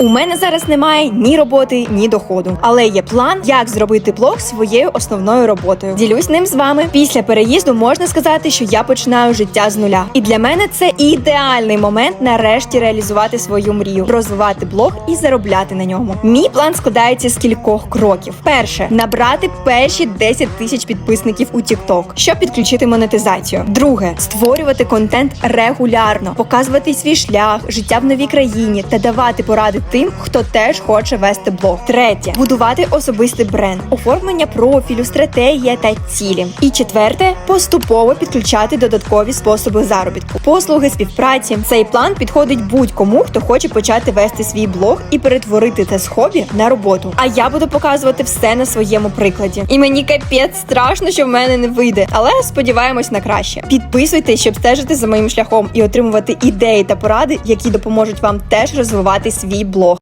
У мене зараз немає ні роботи, ні доходу, але є план, як зробити блог своєю основною роботою. Ділюсь ним з вами. Після переїзду можна сказати, що я починаю життя з нуля. І для мене це ідеальний момент нарешті реалізувати свою мрію, розвивати блог і заробляти на ньому. Мій план складається з кількох кроків. Перше набрати перші 10 тисяч підписників у TikTok, щоб підключити монетизацію. Друге створювати контент регулярно, показувати свій шлях, життя в новій країні та давати поради тим, хто теж хоче вести блог. Третє будувати особистий бренд, оформлення профілю, стратегія та цілі. І четверте поступово підключати додаткові способи заробітку, послуги, співпраці. Цей план підходить будь-кому, хто хоче почати вести свій блог і перетворити це з хобі на роботу. А я буду показувати все на своєму прикладі. І мені капець страшно, що в мене не вийде, але сподіваємось на краще. Підписуйтесь, щоб стежити за моїм шляхом і отримувати ідеї та поради, які допоможуть вам теж розвивати свій блог блог.